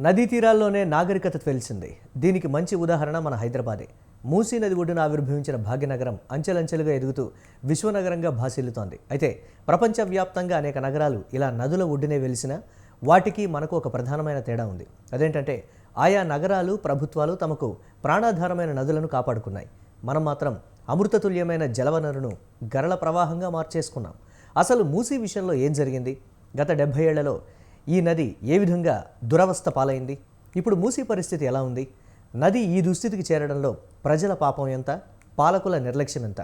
నదీ తీరాల్లోనే నాగరికత తెలిసింది. దీనికి మంచి ఉదాహరణ మన హైదరాబాదే. మూసీ నది ఒడ్డున ఆవిర్భవించిన భాగ్యనగరం అంచెలంచెలుగా ఎదుగుతూ విశ్వనగరంగా భాసిల్లుతోంది. అయితే ప్రపంచవ్యాప్తంగా అనేక నగరాలు ఇలా నదుల ఒడ్డునే వెలిసినా వాటికి మనకు ఒక ప్రధానమైన తేడా ఉంది. అదేంటంటే ఆయా నగరాలు ప్రభుత్వాలు తమకు ప్రాణాధారమైన నదులను కాపాడుకున్నాయి. మనం మాత్రం అమృతతుల్యమైన జలవనరును గరళ ప్రవాహంగా మార్చేసుకున్నాం. అసలు మూసీ విషయంలో ఏం జరిగింది? గత డెబ్బై ఏళ్ళలో ఈ నది ఏ విధంగా దురవస్థ పాలైంది? ఇప్పుడు మూసీ పరిస్థితి ఎలా ఉంది? నది ఈ దుస్థితికి చేరడంలో ప్రజల పాపం ఎంత? పాలకుల నిర్లక్ష్యం ఎంత?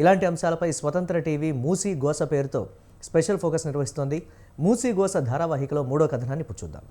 ఇలాంటి అంశాలపై స్వతంత్ర టీవీ మూసీ గోస పేరుతో స్పెషల్ ఫోకస్ నిర్వహిస్తోంది. మూసీ గోస ధారావాహికలో మూడో కథనాన్ని ఇప్పుడు చూద్దాం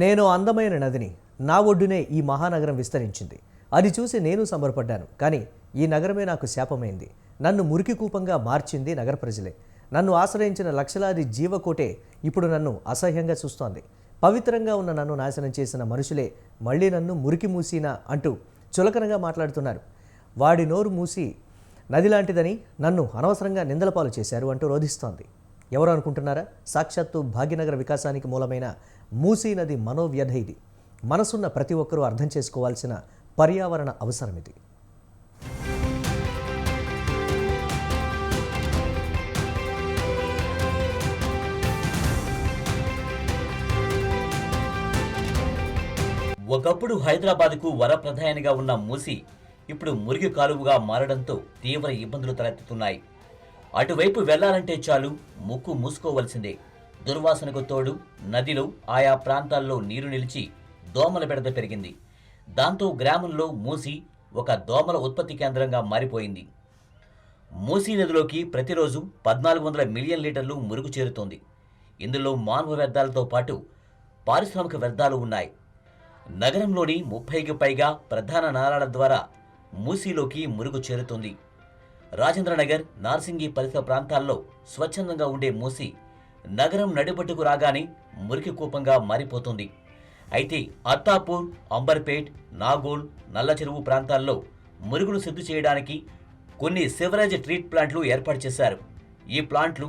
నేను అందమైన నదిని నా ఒడ్డునే ఈ మహానగరం విస్తరించింది. అది చూసి నేను సంబరపడ్డాను. కానీ ఈ నగరమే నాకు శాపమైంది. నన్ను మురికి కూపంగా మార్చింది నగర ప్రజలే. నన్ను ఆశ్రయించిన లక్షలాది జీవకోటే ఇప్పుడు నన్ను అసహ్యంగా చూస్తోంది. పవిత్రంగా ఉన్న నన్ను నాశనం చేసిన మనుషులే మళ్ళీ నన్ను మురికి మూసినా అంటూ చులకనగా మాట్లాడుతున్నారు. వాడి నోరు మూసి నది లాంటిదని నన్ను అనవసరంగా నిందలపాలు చేశారు అంటూ రోధిస్తోంది. ఎవరు అనుకుంటున్నారా? సాక్షాత్తు భాగ్యనగర వికాసానికి మూలమైన మూసీ నది మనోవ్యధ ఇది. మనసున్న ప్రతి ఒక్కరూ అర్థం చేసుకోవాల్సిన పర్యావరణ అవసరం ఇది. ఒకప్పుడు హైదరాబాద్కు వరప్రధానిగా ఉన్న మూసి ఇప్పుడు మురిగి కాలువగా మారడంతో తీవ్ర ఇబ్బందులు తలెత్తుతున్నాయి. అటువైపు వెళ్ళాలంటే చాలు ముక్కు మూసుకోవలసిందే. దుర్వాసనకు తోడు నదిలో ఆయా ప్రాంతాల్లో నీరు నిలిచి దోమల బెడద పెరిగింది. దాంతో గ్రామంలో మూసి ఒక దోమల ఉత్పత్తి కేంద్రంగా మారిపోయింది. మూసీ నదిలోకి ప్రతిరోజు పద్నాలుగు వందల మిలియన్ లీటర్లు మురుగు చేరుతోంది. ఇందులో మానవ వ్యర్థాలతో పాటు పారిశ్రామిక వ్యర్థాలు ఉన్నాయి. నగరంలోని ముప్పైకి పైగా ప్రధాన నాలాల ద్వారా మూసీలోకి మురుగు చేరుతుంది. రాజేంద్రనగర్ నార్సింగి పరిసర ప్రాంతాల్లో స్వచ్ఛందంగా ఉండే మూసి నగరం నడిబట్టుకు రాగానే మురికి కూపంగా మారిపోతుంది. అయితే అత్తాపూర్ అంబర్పేట్ నాగోల్ నల్లచెరువు ప్రాంతాల్లో మురుగును శుద్ధి చేయడానికి కొన్ని సివరేజ్ ట్రీట్ ప్లాంట్లు ఏర్పాటు చేశారు. ఈ ప్లాంట్లు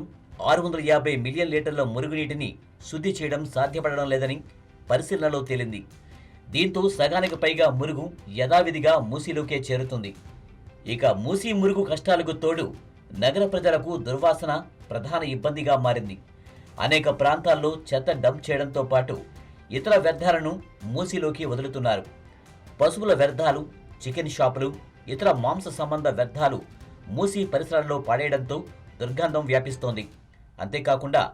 ఆరు వందల యాభై మిలియన్ లీటర్ల మురుగునీటిని శుద్ధి చేయడం సాధ్యపడడం లేదని పరిశీలనలో తేలింది. దీంతో సగానికి పైగా మురుగు యథావిధిగా మూసీలోకే చేరుతుంది. ఇక మూసీ మురుగు కష్టాలకు తోడు నగర ప్రజలకు దుర్వాసన ప్రధాన ఇబ్బందిగా మారింది. అనేక ప్రాంతాల్లో చెత్త డంప్ చేయడంతో పాటు ఇతర వ్యర్థాలను మూసీలోకి వదులుతున్నారు. పశువుల వ్యర్థాలు చికెన్ షాపులు ఇతర మాంస సంబంధ వ్యర్థాలు మూసీ పరిసరాల్లో పాడేయడంతో దుర్గంధం వ్యాపిస్తోంది. అంతేకాకుండా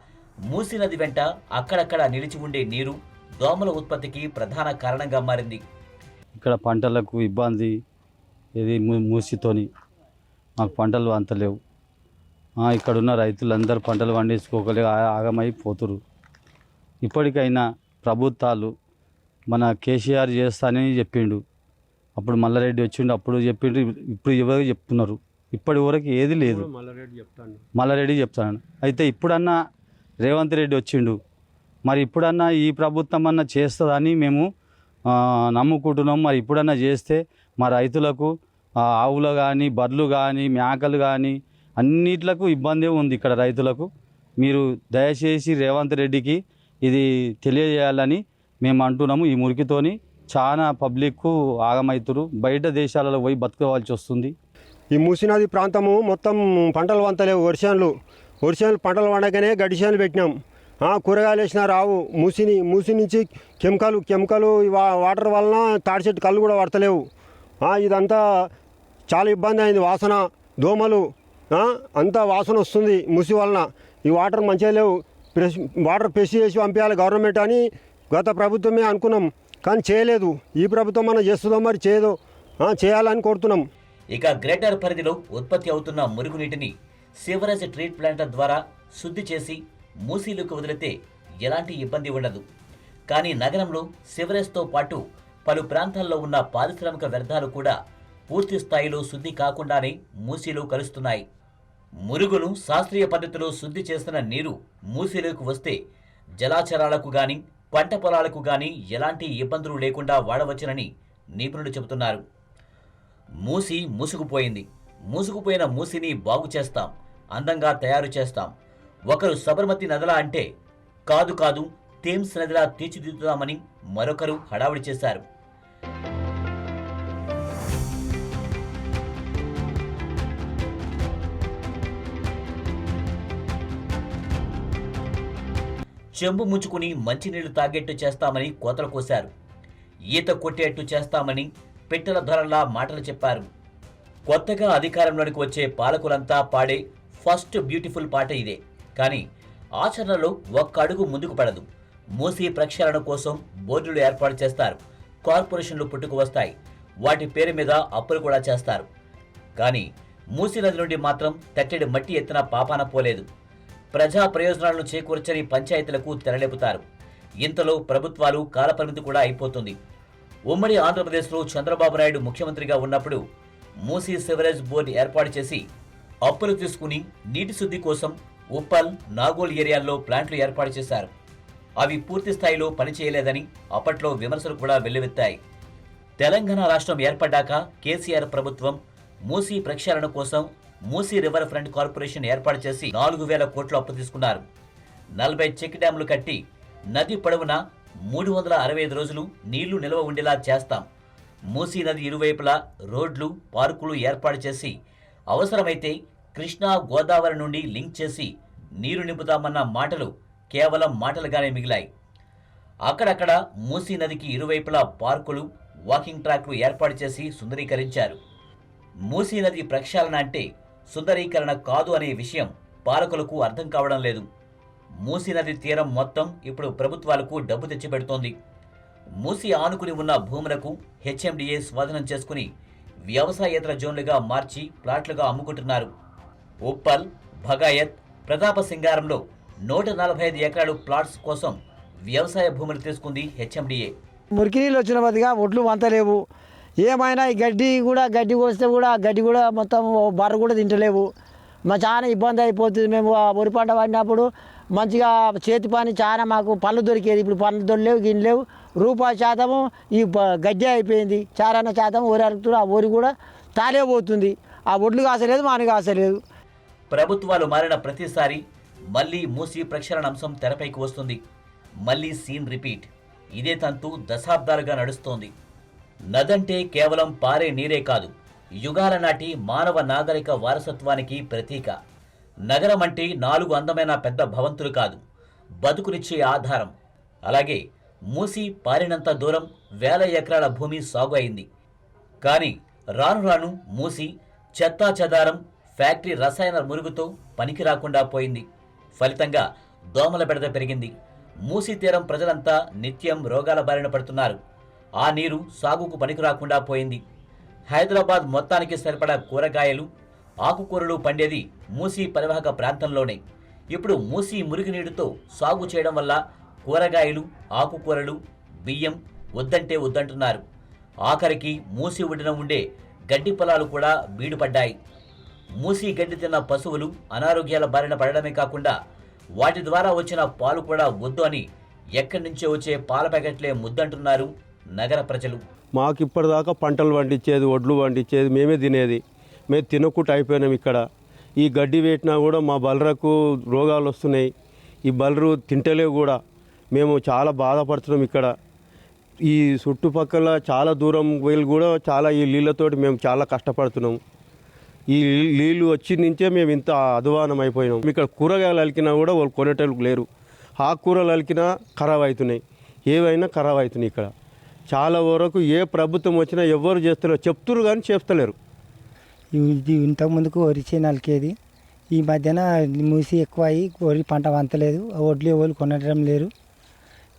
మూసీ నది వెంట అక్కడక్కడ నిలిచి ఉండే నీరు దోమల ఉత్పత్తికి ప్రధాన కారణంగా మారింది. ఇక్కడ పంటలకు ఇబ్బంది ఇది మూ- మూసితోని. మాకు పంటలు అంత లేవు ఆ, ఇక్కడ ఉన్న రైతులందరూ పంటలు పండించుకోగలిగి ఆగమై పోతురు ఇప్పటికైనా ప్రభుత్వాలు మన కేసీఆర్ చేస్తానని చెప్పిండు. అప్పుడు మల్లారెడ్డి వచ్చిండు అప్పుడు చెప్పిండు ఇప్పుడు ఎవరు చెప్తున్నారు? ఇప్పటి వరకు ఏది లేదు. మల్లారెడ్డి చెప్తాను మల్లారెడ్డి చెప్తాను అయితే ఇప్పుడన్నా రేవంత్ రెడ్డి వచ్చిండు. మరి ఇప్పుడన్నా ఈ ప్రభుత్వం అన్నా చేస్తుందని మేము నమ్ముకుంటున్నాం. మరి ఇప్పుడన్నా చేస్తే మా రైతులకు ఆవులు కానీ బర్రెలు కానీ మేకలు కానీ అన్నిట్లకు ఇబ్బంది ఉంది ఇక్కడ రైతులకు. మీరు దయచేసి రేవంత్ రెడ్డికి ఇది తెలియజేయాలని మేము అంటున్నాము. ఈ మురికితోని చాలా పబ్లిక్కు ఆగమైతురు. బయట దేశాలలో పోయి బతుకోవాల్సి వస్తుంది. ఈ మూసినది ప్రాంతము మొత్తం పంటలు వంతలేవు వర్షాలు వర్షాలు పంటలు వండగానే గడిశాలు పెట్టినాం. ఆ, కూరగాయలు వేసిన రావు. మూసిని మూసి నుంచి కెమికలు కెమికలు వా- వాటర్ వలన తాడి చెట్టు కళ్ళు కూడా పడతలేవు. ఇదంతా చాలా ఇబ్బంది అయింది వాసన దోమలు అంతా వాసన వస్తుంది మూసి వలన. ఈ వాటర్ మంచిగా లేవు. ప్రెస్ వాటర్ ప్రెస్ చేసి పంపించాలి గవర్నమెంట్ అని గత ప్రభుత్వమే అనుకున్నాం. కానీ చేయలేదు. ఈ ప్రభుత్వం మనం చేస్తుందో మరి చేయదో చేయాలని కోరుతున్నాం. ఇక గ్రేటర్ పరిధిలో ఉత్పత్తి అవుతున్న మురుగునీటిని సివరేజ్ ట్రీట్ ప్లాంట్ల ద్వారా శుద్ధి చేసి మూసీలోకి వదిలితే ఎలాంటి ఇబ్బంది ఉండదు. కానీ నగరంలో సివరేజ్తో పాటు పలు ప్రాంతాల్లో ఉన్న పారిశ్రామిక వ్యర్థాలు కూడా పూర్తి స్థాయిలో శుద్ధి కాకుండానే మూసీలో కలుస్తున్నాయి. మురుగును శాస్త్రీయ పద్ధతిలో శుద్ధి చేస్తున్న నీరు మూసీలోకి వస్తే జలాచరాలకు గాని పంట పొలాలకు గాని ఎలాంటి ఇబ్బందులు లేకుండా వాడవచ్చునని నిపుణులు చెబుతున్నారు. మూసి మూసుకుపోయింది. మూసుకుపోయిన మూసిని బాగు చేస్తాం. అందంగా తయారు చేస్తాం. ఒకరు సబర్మతి నదిలా అంటే కాదు కాదు థేమ్స్ నదిలా తీర్చిదిద్దుతామని మరొకరు హడావిడి చేశారు. చెంబు ముంచుకుని మంచినీళ్ళు తాగేట్టు చేస్తామని కోతలు కోశారు. ఈత కొట్టేట్టు చేస్తామని పెట్టెల ధరలా మాటలు చెప్పారు. కొత్తగా అధికారంలోనికి వచ్చే పాలకులంతా పాడే ఫస్ట్ బ్యూటిఫుల్ పాట ఇదే. కానీ ఆచరణలో ఒక్క అడుగు ముందుకు పడదు. మూసీ ప్రక్షాళన కోసం బోర్డులు ఏర్పాటు చేస్తారు. కార్పొరేషన్లు పుట్టుకు వస్తాయి వాటి పేరు మీద అప్పులు కూడా చేస్తారు. కానీ మూసీ నది నుండి మాత్రం తట్టెడి మట్టి ఎత్తిన పాపాన పోలేదు. ప్రజా ప్రయోజనాలను చేకూర్చని పంచాయతీలకు తెరలేపుతారు. ఇంతలో ప్రభుత్వాలు కాలపరిమితి కూడా అయిపోతుంది. ఉమ్మడి ఆంధ్రప్రదేశ్లో చంద్రబాబు నాయుడు ముఖ్యమంత్రిగా ఉన్నప్పుడు మూసీ సివరేజ్ బోర్డు ఏర్పాటు చేసి అప్పులు తీసుకుని నీటి శుద్ధి కోసం ఉప్పల్ నాగోల్ ఏరియాల్లో ప్లాంట్లు ఏర్పాటు చేశారు. అవి పూర్తి స్థాయిలో పనిచేయలేదని అప్పట్లో విమర్శలు కూడా వెల్లువెత్తాయి. తెలంగాణ రాష్ట్రం ఏర్పడ్డాక కేసీఆర్ ప్రభుత్వం మూసీ ప్రక్షాళన కోసం మూసీ రివర్ ఫ్రంట్ కార్పొరేషన్ ఏర్పాటు చేసి నాలుగు వేల కోట్లు అప్పు తీసుకున్నారు. నలభై చెక్ డ్యాంలు కట్టి నది పొడవున మూడు వందల అరవై ఐదు రోజులు నీళ్ళు నిల్వ ఉండేలా చేస్తాం. మూసీ నది ఇరువైపులా రోడ్లు పార్కులు ఏర్పాటు చేసి అవసరమైతే కృష్ణా గోదావరి నుండి లింక్ చేసి నీరు నింపుతామన్న మాటలు కేవలం మాటలుగానే మిగిలాయి. అక్కడక్కడ మూసీ నదికి ఇరువైపులా పార్కులు వాకింగ్ ట్రాక్లు ఏర్పాటు చేసి సుందరీకరించారు. మూసీ నది ప్రక్షాళన అంటే సుందరీకరణ కాదు అనే విషయం పాలకులకు అర్థం కావడం లేదు. మూసీ నది తీరం మొత్తం ఇప్పుడు ప్రభుత్వాలకు డబ్బు తెచ్చిపెడుతోంది. మూసి ఆనుకుని ఉన్న భూములకు హెచ్ఎండిఏ స్వాధీనం చేసుకుని వ్యవసాయేతర జోన్లుగా మార్చి ప్లాట్లుగా అమ్ముకుంటున్నారు. ఉప్పల్ భగాయత్ ప్రతాప సింగారంలో నూట నలభై ఐదు ఎకరాలు ప్లాట్స్ కోసం వ్యవసాయ భూములు తీసుకుంది హెచ్ఎండిఏ. మురికి నీళ్ళు వచ్చిన బదిగా ఒడ్లు వంతలేవు. ఏమైనా ఈ గడ్డి కూడా గడ్డి కోస్తే కూడా గడ్డి కూడా మొత్తం బర్ర కూడా తింటలేవు. మా చాలా ఇబ్బంది అయిపోతుంది. మేము ఆ వరి పంట పడినప్పుడు మంచిగా చేతి పని చాలా మాకు పళ్ళు దొరికేది. ఇప్పుడు పళ్ళు దొరలేవు గిన్నెలేవు రూపాయి శాతము ఈ గడ్డి అయిపోయింది. చారన్న శాతం ఊరి అరుగుతున్నారు ఆ ఊరి కూడా తాలే పోతుంది. ఆ ఒడ్లు కాసలేదు మాని కాసలేదు. ప్రభుత్వాలు మారిన ప్రతిసారి మళ్ళీ మూసి ప్రక్షాళన అంశం తెరపైకి వస్తుంది. మళ్ళీ సీన్ రిపీట్. ఇదే తంతు దశాబ్దాలుగా నడుస్తోంది. నదంటే కేవలం పారే నీరే కాదు. యుగాల నాటి మానవ నాగరిక వారసత్వానికి ప్రతీక. నగరం అంటే నాలుగు అందమైన పెద్ద భవంతులు కాదు. బతుకునిచ్చే ఆధారం. అలాగే మూసి పారినంత దూరం వేల ఎకరాల భూమి సాగు అయింది. కానీ రాను రాను మూసి చెత్తా చెదారం ఫ్యాక్టరీ రసాయన మురుగుతో పనికి రాకుండా పోయింది. ఫలితంగా దోమల బెడద పెరిగింది. మూసి తీరం ప్రజలంతా నిత్యం రోగాల బారిన పడుతున్నారు. ఆ నీరు సాగుకు పనికిరాకుండా పోయింది. హైదరాబాద్ మొత్తానికి సరిపడా కూరగాయలు ఆకుకూరలు పండేది మూసీ పరివాహక ప్రాంతంలోనే. ఇప్పుడు మూసీ మురుగునీటితో సాగు చేయడం వల్ల కూరగాయలు ఆకుకూరలు బియ్యం వద్దంటే వద్దంటున్నారు. ఆఖరికి మూసి ఒడిన ఉండే గడ్డి పొలాలు కూడా బీడుపడ్డాయి. మూసి గడ్డి తిన్న పశువులు అనారోగ్యాల బారిన పడడమే కాకుండా వాటి ద్వారా వచ్చిన పాలు కూడా వద్దు అని ఎక్కడి నుంచో వచ్చే పాల ప్యాకెట్లే ముద్దంటున్నారు నగర ప్రజలు. మాకు ఇప్పటిదాకా పంటలు పండించేది ఒడ్లు పండించేది మేమే తినేది. మేము తినకుండా అయిపోయినాం ఇక్కడ. ఈ గడ్డి పెట్టినా కూడా మా బలరకు రోగాలు వస్తున్నాయి. ఈ బలరు తింటలేవు కూడా. మేము చాలా బాధపడుతున్నాం ఇక్కడ. ఈ చుట్టుపక్కల చాలా దూరం వెళ్ళి కూడా చాలా ఈ నీళ్ళతోటి మేము చాలా కష్టపడుతున్నాం. ఈ నీళ్ళు వచ్చి నుంచే మేము ఇంత అధ్వానం అయిపోయినాం. ఇక్కడ కూరగాయలు అలికినా కూడా వాళ్ళు కొనేటోళ్ళు లేరు. ఆకుకూరలు అలికినా ఖరాబ్ అవుతున్నాయి. ఏవైనా ఖరాబ్ అవుతున్నాయి ఇక్కడ. చాలా వరకు ఏ ప్రభుత్వం వచ్చినా ఎవరు చేస్తలేరు. చెప్తున్నారు కానీ చేస్తలేరు. ఇది ఇంతకు ముందుకు వరి నలికేది ఈ మధ్యన మూసి ఎక్కువ అయ్యి వరి పంట వంతలేదు ఒడ్లు ఎవరు కొనడం లేరు.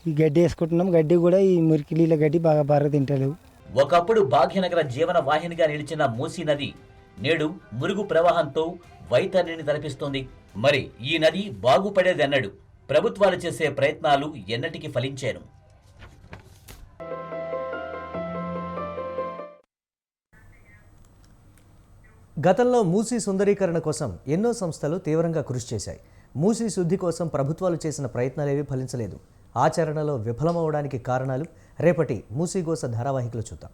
ఈ గడ్డి వేసుకుంటున్నాం. గడ్డి కూడా ఈ మురికి నీళ్ళ గడ్డి బాగా బాగా తింటలేవు ఒకప్పుడు భాగ్యనగర జీవన వాహినిగా నిలిచిన మూసీ నది నేడు మురుగు ప్రవాహంతో వైతరిని తలపిస్తోంది. మరి ఈ నది బాగుపడేదన్నడు. ప్రభుత్వాలు చేసే ప్రయత్నాలు ఎన్నటికి ఫలించాను. గతంలో మూసీ సుందరీకరణ కోసం ఎన్నో సంస్థలు తీవ్రంగా కృషి చేశాయి. మూసీ శుద్ధి కోసం ప్రభుత్వాలు చేసిన ప్రయత్నాలేవి ఫలించలేదు. ఆచరణలో విఫలమవడానికి కారణాలు రేపటి మూసీగోస ధారావాహికలు చూద్దాం.